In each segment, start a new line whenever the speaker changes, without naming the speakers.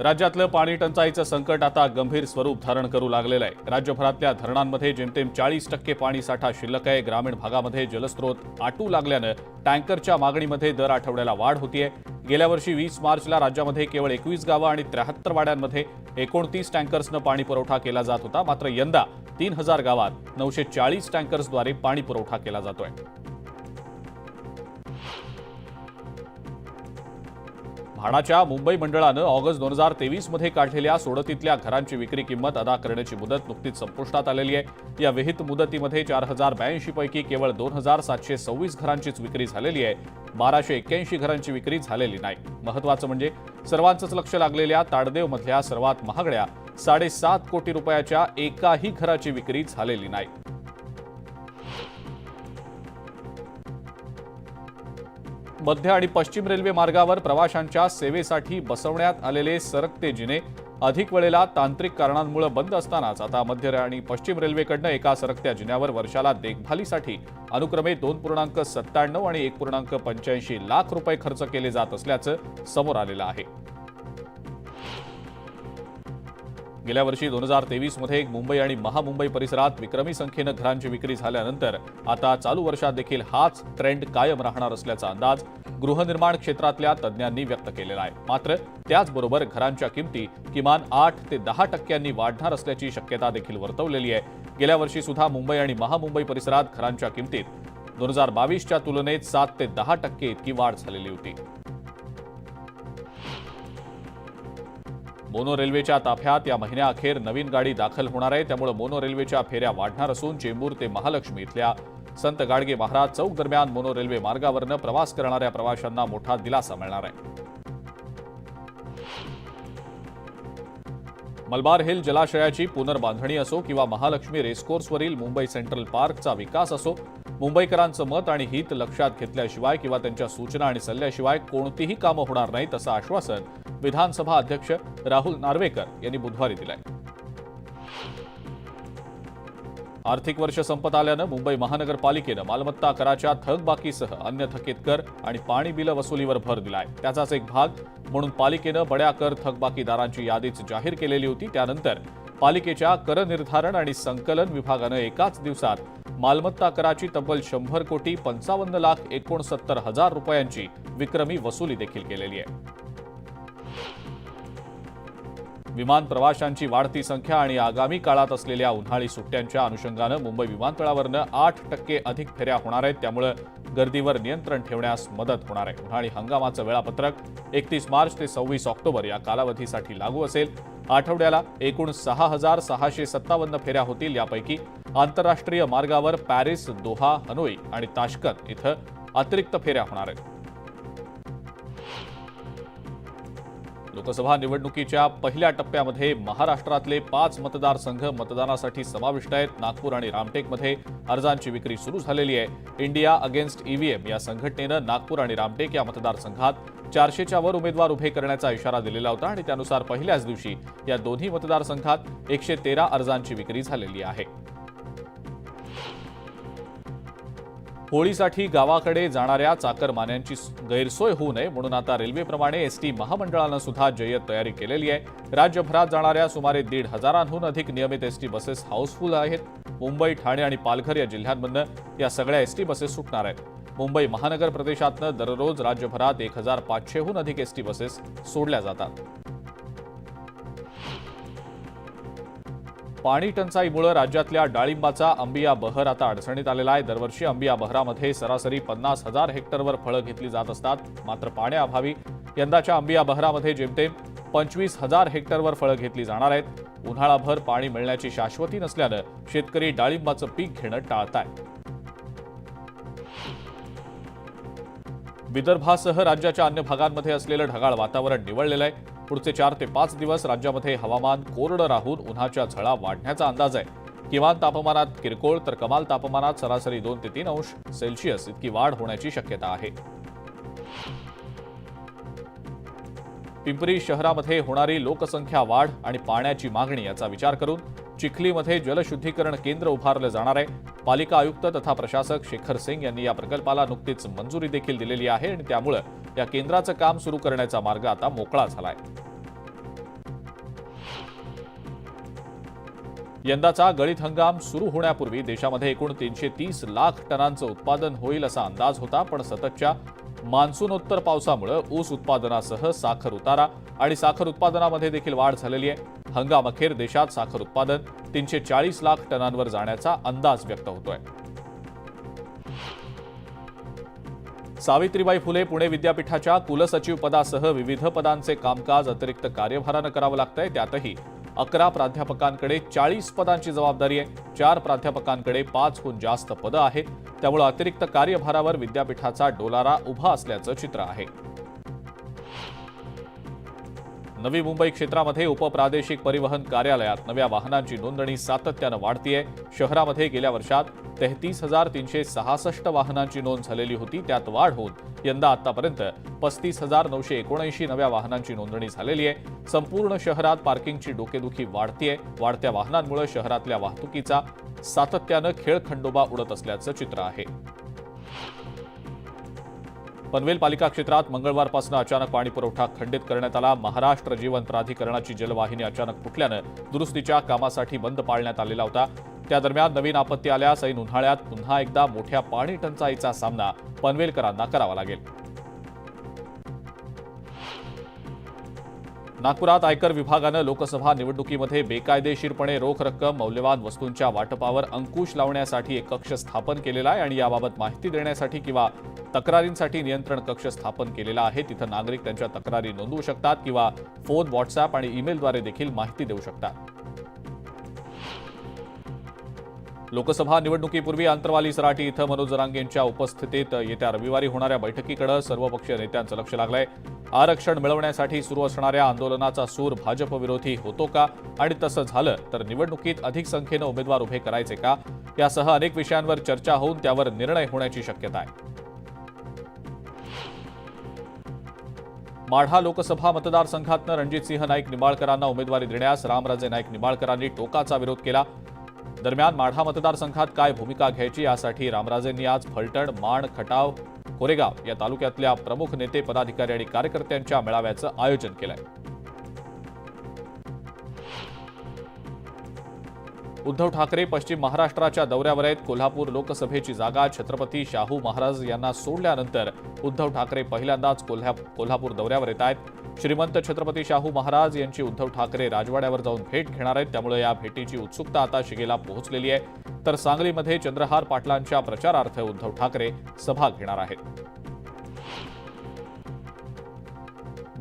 राज्यातलं पाणी टंचाईचं संकट आता गंभीर स्वरूप धारण करू लागलेलं आहे. राज्यभरातल्या धरणांमध्ये जेमतेम चाळीस टक्के पाणी साठा शिल्लक आहे. ग्रामीण भागामध्ये जलस्रोत आटू लागल्यानं टँकरच्या मागणीमध्ये दर आठवड्याला वाढ होतीये. गेल्या वर्षी वीस मार्चला राज्यामध्ये केवळ एकवीस गावं आणि त्र्याहत्तर वाड्यांमध्ये एकोणतीस टँकर्सनं पाणी पुरवठा केला जात होता. मात्र यंदा तीन हजार गावात नऊशे चाळीस टँकर्सद्वारे पाणी पुरवठा केला जातोय. म्हाडाच्या मुंबई मंडळानं ऑगस्ट दोन हजार तेवीसमध्ये काढलेल्या सोडतीतल्या घरांची विक्री किंमत अदा करण्याची मुदत नुकतीच संपुष्टात आलेली आहे. या विहित मुदतीमध्ये चार हजार ब्याऐंशीपैकी केवळ दोन हजार सातशे सव्वीस घरांचीच विक्री झालेली आहे. बाराशे एक्क्याऐंशी घरांची विक्री झालेली नाही. महत्वाचं म्हणजे सर्वांचंच लक्ष लागलेल्या ताडदेवमधल्या सर्वात महागड्या साडेसात कोटी रुपयाच्या एकाही घराची विक्री झालेली नाही. मध्य आणि पश्चिम रेल्वे मार्गावर प्रवाशांच्या सेवेसाठी बसवण्यात आलेले सरकते जिने अधिक वेळेला तांत्रिक कारणांमुळे बंद असतानाच आता मध्य आणि पश्चिम रेल्वेकडनं एका सरकत्या जिन्यावर वर्षाला देखभालीसाठी अनुक्रमे दोन पूर्णांक सत्त्याण्णव आणि एक पूर्णांक पंच्याऐंशी लाख रुपये खर्च केले जात असल्याचं समोर आलेलं आहे. गेल्या वर्षी दोन हजार तेवीसमध्ये मुंबई आणि महामुंबई परिसरात विक्रमी संख्येनं घरांची विक्री झाल्यानंतर आता चालू वर्षात देखील हाच ट्रेंड कायम राहणार असल्याचा अंदाज गृहनिर्माण क्षेत्रातल्या तज्ज्ञांनी व्यक्त केलेला आहे. मात्र त्याचबरोबर घरांच्या किमती किमान आठ ते दहा टक्क्यांनी वाढणार असल्याची शक्यता देखील वर्तवलेली आहे. गेल्या वर्षी सुद्धा मुंबई आणि महामुंबई परिसरात घरांच्या किमतीत दोन हजार बावीसच्या तुलनेत सात ते दहा टक्के इतकी वाढ झालेली होती. मोनो रेल्वेच्या ताफ्यात या महिन्याअखेर नवीन गाडी दाखल होणार आहे. त्यामुळे मोनो रेल्वेच्या फेऱ्या वाढणार असून चेंबूर ते महालक्ष्मी इथल्या संत गाडगे महाराज चौक दरम्यान मोनो रेल्वे मार्गावरनं प्रवास करणाऱ्या प्रवाशांना मोठा दिलासा मिळणार आहे. मलबार हिल जलाशयाची पुनर्बांधणी असो किंवा महालक्ष्मी रेसकोर्सवरील मुंबई सेंट्रल पार्कचा विकास असो मुंबईकरांचं मत आणि हित लक्षात घेतल्याशिवाय किंवा त्यांच्या सूचना आणि सल्ल्याशिवाय कोणतीही कामं होणार नाहीत असं आश्वासन विधानसभा अध्यक्ष राहुल नार्वेकर यांनी बुधवारी दिलाय. आर्थिक वर्ष संपत आल्यानं मुंबई महानगरपालिकेनं मालमत्ता कराच्या थकबाकीसह अन्य थकीत कर आणि पाणी बिलं वसुलीवर भर दिलाय. त्याचाच एक भाग म्हणून पालिकेनं बड्या कर थकबाकीदारांची यादीच जाहीर केलेली होती. त्यानंतर पालिकेच्या कर निर्धारण आणि संकलन विभागानं एकाच दिवसात मालमत्ता कराची तब्बल शंभर कोटी पंचावन्न लाख एकोणसत्तर हजार रुपयांची विक्रमी वसुली देखील केलेली आहे. विमान प्रवाशांची वाढती संख्या आणि आगामी काळात असलेल्या उन्हाळी सुट्ट्यांच्या अनुषंगानं मुंबई विमानतळावरनं आठ टक्के अधिक फेऱ्या होणार आहेत. त्यामुळं गर्दीवर नियंत्रण ठेवण्यास मदत होणार आहे. उन्हाळी हंगामाचं वेळापत्रक एकतीस मार्च ते सव्वीस ऑक्टोबर या कालावधीसाठी लागू असेल. आठवड्याला एकूण सहा हजार सहाशे सत्तावन्न फेऱ्या होतील यापैकी आंतरराष्ट्रीय मार्गावर पॅरिस दोहा हनोई आणि ताशकंद इथं अतिरिक्त फेऱ्या होणार आहेत. लोकसभा निवडणुकीच्या पहिल्या टप्प्यामध्ये महाराष्ट्रातले पाच मतदारसंघ मतदानासाठी समाविष्ट आहेत. नागपूर आणि रामटेकमध्ये अर्जांची विक्री सुरू झालेली आहे. इंडिया अगेन्स्ट ईव्हीएम या संघटनेनं नागपूर आणि रामटेक या मतदारसंघात चारशेच्या वर उमेदवार उभे करण्याचा इशारा दिलेला होता आणि त्यानुसार पहिल्याच दिवशी या दोन्ही मतदारसंघात एकशे तेरा अर्जांची विक्री झालेली आहे. होळीसाठी गावाकडे जाणाऱ्या चाकरमान्यांची गैरसोय होऊ नये म्हणून आता रेल्वेप्रमाणे एसटी महामंडळानं सुद्धा जय्यत तयारी केलेली आहे. राज्यभरात जाणाऱ्या सुमारे दीड हजारांहून अधिक नियमित एसटी बसेस हाऊसफुल आहेत. मुंबई ठाणे आणि पालघर या जिल्ह्यांमधनं या सगळ्या एसटी बसेस सुटणार आहेत. मुंबई महानगर प्रदेशातनं दररोज राज्यभरात एक हजार पाचशेहून अधिक एसटी बसेस सोडल्या जातात. पाणी टंचाईमुळे राज्यातल्या डाळिंबाचा अंबिया बहर आता अडचणीत आलेला आहे. दरवर्षी अंबिया बहरामध्ये सरासरी पन्नास हजार हेक्टरवर फळं घेतली जात असतात. मात्र पाण्याअभावी यंदाच्या अंबिया बहरामध्ये जेमतेम पंचवीस हजार हेक्टरवर फळं घेतली जाणार आहेत. उन्हाळाभर पाणी मिळण्याची शाश्वती नसल्यानं शेतकरी डाळिंबाचं पीक घेणं टाळतायत विदर्भासह राज्याच्या अन्य भागांमध्ये असलेलं ढगाळ वातावरण निवळलेलं आहे. पुढचे चार ते पाच दिवस राज्यामध्ये हवामान कोरडं राहून उन्हाच्या झळा वाढण्याचा अंदाज आहे. किमान तापमानात किरकोळ तर कमाल तापमानात सरासरी दोन ते तीन अंश सेल्सिअस इतकी वाढ होण्याची शक्यता आहे. पिंपरी शहरामध्ये होणारी लोकसंख्या वाढ आणि पाण्याची मागणी याचा विचार करून चिखलीमध्ये जलशुद्धीकरण केंद्र उभारलं जाणार आहे. पालिका आयुक्त तथा प्रशासक शेखर सिंग यांनी या प्रकल्पाला नुकतीच मंजुरी देखील दिलेली आहे आणि त्यामुळे या केंद्राचं काम सुरू करण्याचा मार्ग आता मोकळा झालाय. यंदाचा गळीत हंगाम सुरू होण्यापूर्वी देशामध्ये एकूण तीनशे तीस लाख टनांचं उत्पादन होईल असा अंदाज होता पण सततच्या मान्सूनोत्तर पावसामुळे ऊस उत्पादनासह साखर उतारा आणि साखर उत्पादनामध्ये देखील वाढ झालेली आहे. हंगाम अखेर देशात साखर उत्पादन तीनशे चाळीस लाख टनांवर जाण्याचा अंदाज व्यक्त होतोय. सावित्रीबाई फुले पुणे विद्यापीठाच्या कुलसचिव पदासह विविध पदांचे कामकाज अतिरिक्त कार्यभारानं करावं लागतंय. त्यातही अकरा प्राध्यापकांकडे चाळीस पदांची जबाबदारी आहे. चार प्राध्यापकांकडे पाचहून जास्त पदं आहेत. त्यामुळे अतिरिक्त कार्यभारावर विद्यापीठाचा डोलारा उभा असल्याचं चित्र आहे. नवी मुंबई क्षेत्रामध्ये उपप्रादेशिक परिवहन कार्यालयात नव्या वाहनांची नोंदणी सातत्यानं वाढतीये. शहरामध्ये गेल्या वर्षात तेहतीस हजार तीनशे सहासष्ट वाहनांची नोंद झालेली होती. त्यात वाढ होऊन यंदा आतापर्यंत पस्तीस हजार नऊशे एकोणऐंशी नव्या वाहनांची नोंदणी झालेली आहे संपूर्ण शहरात पार्किंगची डोकेदुखी वाढतीये. वाढत्या वाहनांमुळे शहरातल्या वाहतुकीचा सातत्यानं खेळखंडोबा उडत असल्याचं चित्र आहे. पनवेल पालिका क्षेत्रात मंगळवारपासून अचानक पाणी पुरवठा खंडित करण्यात आला. महाराष्ट्र जीवन प्राधिकरणाची जलवाहिनी अचानक फुटल्यानं दुरुस्तीच्या कामासाठी बंद पाळण्यात आलेला होता. त्या दरम्यान नवीन आपत्ती आल्यास ऐन उन्हाळ्यात पुन्हा एकदा मोठ्या पाणी टंचाईचा सामना पनवेलकरांना करावा लागेल. नागपुरात आयकर विभागानं लोकसभा निवडणुकीमध्ये बेकायदेशीरपणे रोख रक्कम मौल्यवान वस्तूंच्या वाटपावर अंकुश लावण्यासाठी एक कक्ष स्थापन केलेला आहे आणि याबाबत माहिती देण्यासाठी किंवा तक्रारींसाठी नियंत्रण कक्ष स्थापन केलेला आहे. तिथं नागरिक त्यांच्या तक्रारी नोंदवू शकतात किंवा फोन व्हॉट्सअप आणि ईमेलद्वारे देखील माहिती देऊ शकतात. लोकसभा निवडणुकीपूर्वी अंतरवाली सराटी इथं मनोज जरांगेंच्या उपस्थितीत येत्या रविवारी होणाऱ्या बैठकीकडे सर्वपक्षीय नेत्यांचं लक्ष लागलंय. आरक्षण मिळवण्यासाठी सुरू असणाऱ्या आंदोलनाचा सूर भाजपविरोधी होतो का? आणि तसं झालं तर निवडणुकीत अधिक संख्येनं उमेदवार उभे करायचे का? यासह अनेक विषयांवर चर्चा होऊन त्यावर निर्णय होण्याची शक्यता आहे. माढा लोकसभा मतदारसंघातनं रणजितसिंह नाईक निंबाळकरांना उमेदवारी देण्यास रामराजे नाईक निंबाळकरांनी टोकाचा विरोध केला. दरम्यान माढा मतदारसंघात काय भूमिका घ्यायची यासाठी रामराजेंनी आज फलटण माण खटाव कोरेगाव या तालुक्यातल्या प्रमुख नेते पदाधिकारी आणि कार्यकर्त्यांच्या मेळाव्याचं आयोजन केलंय. उद्धव ठाकरे पश्चिम महाराष्ट्राच्या दौऱ्यावर आहेत. कोल्हापूर लोकसभेची जागा छत्रपती शाहू महाराज यांना सोडल्यानंतर उद्धव ठाकरे पहिल्यांदाच कोल्हा कोल्हापूर दौऱ्यावर येत आहेत. श्रीमंत छत्रपती शाहू महाराज यांची उद्धव ठाकरे राजवाड्यावर जाऊन भेट घेणार आहेत. त्यामुळे या भेटीची उत्सुकता आता शिगेला पोहोचलेली आहे. तर सांगलीमध्ये चंद्रहार पाटलांच्या प्रचारार्थ उद्धव ठाकरे सभा घेणार आहेत.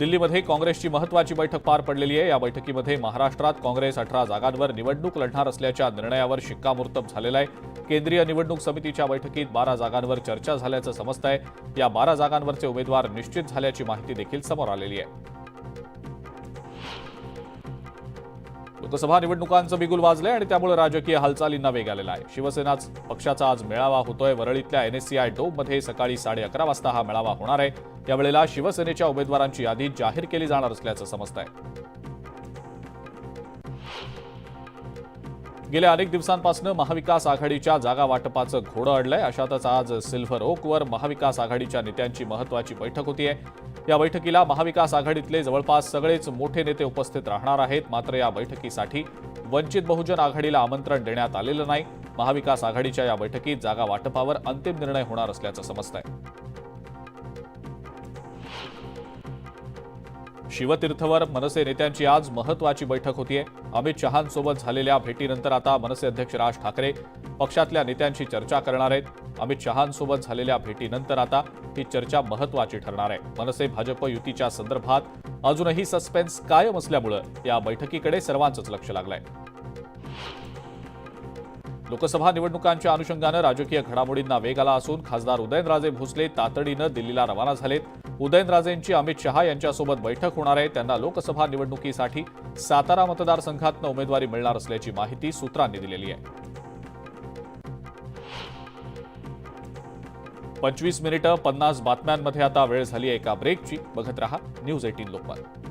दिल्लीमध्ये काँग्रेसची महत्वाची बैठक पार पडलेली आहे. या बैठकीमध्ये महाराष्ट्रात काँग्रेस अठरा जागांवर निवडणूक लढणार असल्याच्या निर्णयावर शिक्कामोर्तब झालेला आहे. केंद्रीय निवडणूक समितीच्या बैठकीत बारा जागांवर चर्चा झाल्याचं समजत आहे या बारा जागांवरचे उमेदवार निश्चित झाल्याची माहिती देखील समोर आलेली आहे. लोकसभा निवडणुकांचं बिगुल वाजलंय आणि त्यामुळे राजकीय हालचालींना वेग आलेला आहे. शिवसेना पक्षाचा आज मेळावा होतोय. वरळीतल्या एनएससीआय डोममध्ये सकाळी साडे अकरा वाजता हा मेळावा होणार आहे. त्यावेळेला शिवसेनेच्या उमेदवारांची यादी जाहीर केली जाणार असल्याचं समजत आहे गेल्या अनेक दिवसांपासून महाविकास आघाडीच्या जागा वाटपाचं घोडं अडलंय. अशातच आज सिल्व्हर ओकवर महाविकास आघाडीच्या नेत्यांची महत्वाची बैठक होतीये. या बैठकीला महाविकास आघाडीतले जवळपास सगळेच मोठे नेते उपस्थित राहणार आहेत. मात्र या बैठकीसाठी वंचित बहुजन आघाडीला आमंत्रण देण्यात आलेलं नाही. महाविकास आघाडीच्या या बैठकीत जागा वाटपावर अंतिम निर्णय होणार असल्याचं समजत आहे शिवतीर्थवर मनसे नेत्यांची आज महत्वाची बैठक होतीये. अमित शहांसोबत झालेल्या भेटीनंतर आता मनसे अध्यक्ष राज ठाकरे पक्षातल्या नेत्यांशी चर्चा करणार आहेत. अमित शहांसोबत झालेल्या भेटीनंतर आता ही चर्चा महत्वाची ठरणार आहे. मनसे भाजप युतीच्या संदर्भात अजूनही सस्पेन्स कायम असल्यामुळं या बैठकीकडे सर्वांचंच लक्ष लागलंय. लोकसभा निवडणुकांच्या अनुषंगानं राजकीय घडामोडींना वेग आला असून खासदार उदयनराजे भोसले तातडीनं दिल्लीला रवाना झालेत. उदयनराजेंची अमित शहा यांच्यासोबत बैठक होणार आहे. त्यांना लोकसभा निवडणुकीसाठी सातारा मतदारसंघातनं उमेदवारी मिळणार असल्याची माहिती सूत्रांनी दिलेली आहे. पंचवीस मिनिटं पन्नास बातम्यांमध्ये आता वेळ झाली आहे एका ब्रेकची बघत रहा न्यूज एटीन लोकमत.